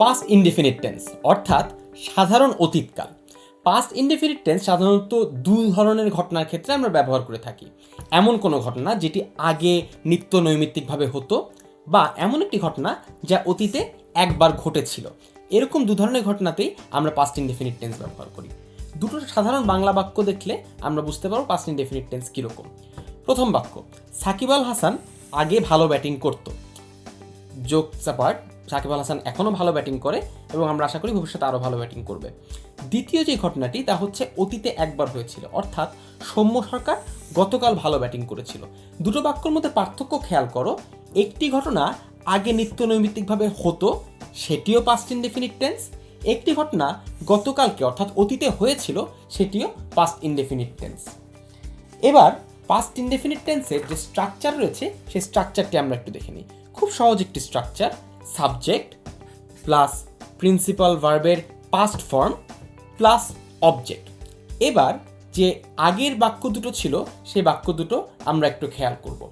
Past indefinite tense অর্থাৎ সাধারণ অতীতকাল। Past indefinite tense সাধারণত দু ধরনের ঘটনার ক্ষেত্রে আমরা ব্যবহার করে থাকি। এমন কোনো ঘটনা যেটি আগে নিত্য নৈমিত্তিকভাবে হতো বা এমন একটি ঘটনা যা অতীতে একবার ঘটেছিল। এরকম দু ধরনের ঘটনাতেই আমরা পাস্ট ইনডেফিনিট টেন্স ব্যবহার করি। দুটো সাধারণ বাংলা বাক্য দেখলে আমরা বুঝতে পারব পাস্ট ইনডেফিনিট টেন্স কীরকম। প্রথম বাক্য, সাকিব আল হাসান আগে ভালো ব্যাটিং করতো। জোক সাপার্ট সাকিব আল হাসান এখনও ভালো ব্যাটিং করে এবং আমরা আশা করি ভবিষ্যতে আরও ভালো ব্যাটিং করবে। দ্বিতীয় যে ঘটনাটি, তা হচ্ছে অতীতে একবার হয়েছিল। অর্থাৎ সৌম্য সরকার গতকাল ভালো ব্যাটিং করেছিল। দুটো বাক্যর মধ্যে পার্থক্য খেয়াল করো। একটি ঘটনা আগে নিত্য নৈমিত্তিকভাবে হতো, সেটিও পাস্ট ইনডেফিনিট টেন্স একটি ঘটনা গতকালকে, অর্থাৎ অতীতে হয়েছিল, সেটিও পাস্ট ইনডেফিনিট টেন্স এবার পাস্ট ইনডেফিনিট টেন্সের যে স্ট্রাকচার রয়েছে, সেই স্ট্রাকচারটি আমরা একটু দেখে নিই। খুব সহজ একটি স্ট্রাকচার সাবজেক্ট, প্লাস প্রিন্সিপাল ভার্বের পাস্ট ফর্ম প্লাস অবজেক্ট এবার যে আগের বাক্য দুটো ছিল, সেই বাক্য দুটো আমরা একটু খেয়াল করব।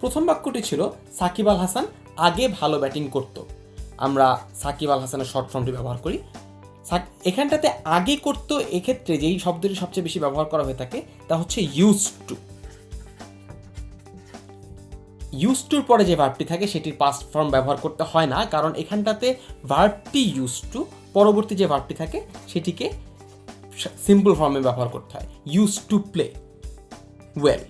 প্রথম বাক্যটি ছিল, সাকিব আল হাসান আগে ভালো ব্যাটিং করতো। আমরা সাকিব আল হাসানের শর্ট ফর্মটি ব্যবহার করি। এখানটাতে আগে করতো, এক্ষেত্রে যেই শব্দটি সবচেয়ে বেশি ব্যবহার করা হয়ে থাকে, তা হচ্ছে ইউজ টু ইউজ টুর পরে যে ভার্বটি থাকে, সেটির পাস্ট ফর্ম ব্যবহার করতে হয় না, কারণ এখানটাতে ভার্বটি ইউজ টু পরবর্তী যে ভার্বটি থাকে, সেটিকে সিম্পল ফর্মে ব্যবহার করতে হয়। ইউজ টু প্লে ওয়েল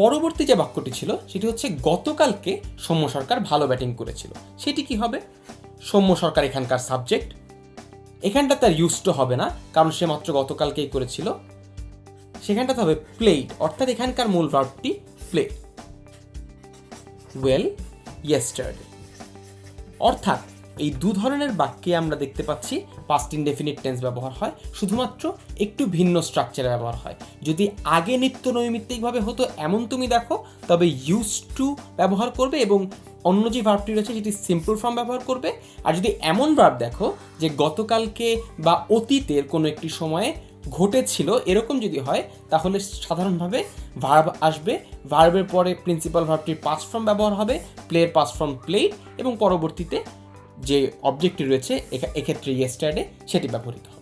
পরবর্তী যে বাক্যটি ছিল, সেটি হচ্ছে গতকালকে সৌম্য সরকার ভালো ব্যাটিং করেছিল। সেটি কি হবে? সৌম্য সরকার এখানকার সাবজেক্ট এখানটা তার ইউজ টু হবে না, কারণ সে মাত্র গতকালকেই করেছিল। সেখানটাতে হবে প্লেড অর্থাৎ এখানকার মূল ভার্বটি প্লে ওয়েল ইয়েস্টারডে অর্থাৎ, এই দু ধরনের বাক্যে আমরা দেখতে পাচ্ছি পাস্ট ইনডেফিনিট টেন্স ব্যবহার হয়, শুধুমাত্র একটু ভিন্ন স্ট্রাকচারে ব্যবহার হয়। যদি আগে নিত্য নৈমিত্তিকভাবে হতো এমন তুমি দেখো, তবে ইউজ টু ব্যবহার করবে এবং অন্য যে ভার্বটি রয়েছে সেটি সিম্পল ফর্ম ব্যবহার করবে। আর যদি এমন ভার্ব দেখো, যে গতকালকে বা অতীতের কোনো একটি সময়ে ঘটেছিল, এরকম যদি হয়, তাহলে সাধারণভাবে ভার্ব আসবে। ভার্বের পরে প্রিন্সিপাল ভার্বটির পাস ফর্ম ব্যবহার হবে প্লের পাস ফর্ম প্লেড এবং পরবর্তীতে যে অবজেক্টটি রয়েছে এক্ষেত্রে ইয়েস্টারডে সেটি ব্যবহৃত হবে।